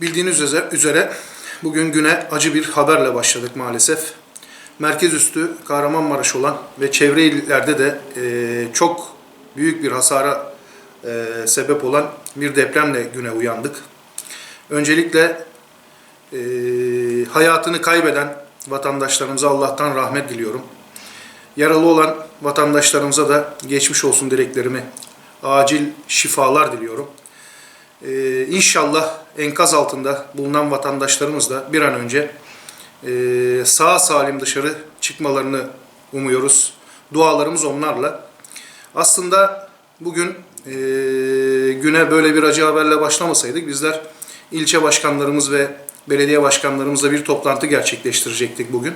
Bildiğiniz üze- üzere bugün güne acı bir haberle başladık maalesef. Merkez üstü Kahramanmaraş olan ve çevre illerde de e, çok büyük bir hasara e, sebep olan bir depremle güne uyandık. Öncelikle e, hayatını kaybeden vatandaşlarımıza Allah'tan rahmet diliyorum. Yaralı olan vatandaşlarımıza da geçmiş olsun dileklerimi, acil şifalar diliyorum. Ee, inşallah enkaz altında bulunan vatandaşlarımız da bir an önce e, sağ salim dışarı çıkmalarını umuyoruz. Dualarımız onlarla. Aslında bugün e, güne böyle bir acı haberle başlamasaydık bizler ilçe başkanlarımız ve belediye başkanlarımızla bir toplantı gerçekleştirecektik bugün.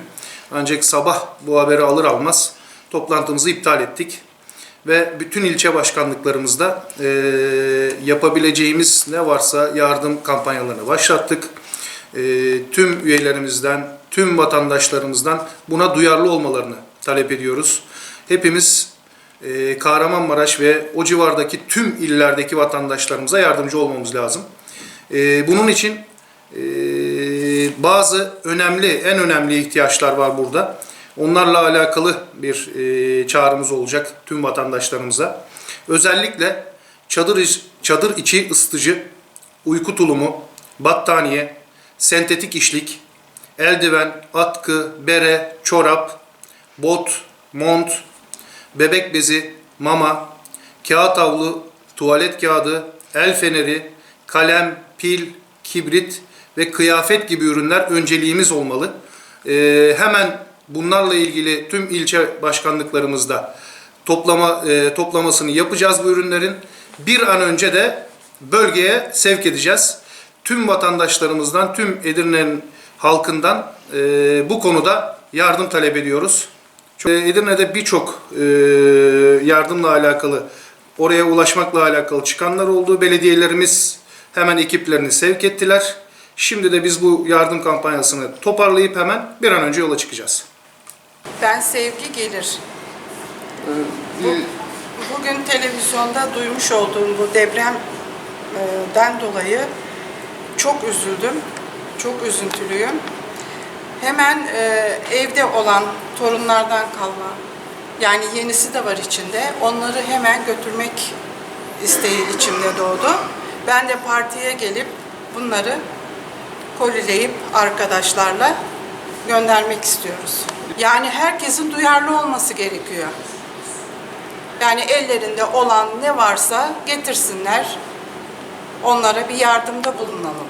Ancak sabah bu haberi alır almaz toplantımızı iptal ettik ve bütün ilçe başkanlıklarımızda e, yapabileceğimiz ne varsa yardım kampanyalarını başlattık. E, tüm üyelerimizden, tüm vatandaşlarımızdan buna duyarlı olmalarını talep ediyoruz. Hepimiz e, Kahramanmaraş ve o civardaki tüm illerdeki vatandaşlarımıza yardımcı olmamız lazım. E, bunun için e, bazı önemli, en önemli ihtiyaçlar var burada. Onlarla alakalı bir e, çağrımız olacak tüm vatandaşlarımıza. Özellikle çadır, çadır içi ısıtıcı, uyku tulumu, battaniye, sentetik işlik, eldiven, atkı, bere, çorap, bot, mont, bebek bezi, mama, kağıt havlu, tuvalet kağıdı, el feneri, kalem, pil, kibrit ve kıyafet gibi ürünler önceliğimiz olmalı. Ee, hemen bunlarla ilgili tüm ilçe başkanlıklarımızda toplama e, toplamasını yapacağız bu ürünlerin. Bir an önce de bölgeye sevk edeceğiz. Tüm vatandaşlarımızdan, tüm Edirne'nin halkından e, bu konuda yardım talep ediyoruz. E, Edirne'de birçok e, yardımla alakalı, oraya ulaşmakla alakalı çıkanlar oldu. Belediyelerimiz hemen ekiplerini sevk ettiler. Şimdi de biz bu yardım kampanyasını toparlayıp hemen bir an önce yola çıkacağız. Ben Sevgi Gelir. Bu, bugün televizyonda duymuş olduğum bu depremden dolayı çok üzüldüm. Çok üzüntülüyüm. Hemen e, evde olan torunlardan kalma, yani yenisi de var içinde. Onları hemen götürmek isteği içimde doğdu. Ben de partiye gelip bunları kolileyip arkadaşlarla göndermek istiyoruz. Yani herkesin duyarlı olması gerekiyor. Yani ellerinde olan ne varsa getirsinler. Onlara bir yardımda bulunalım.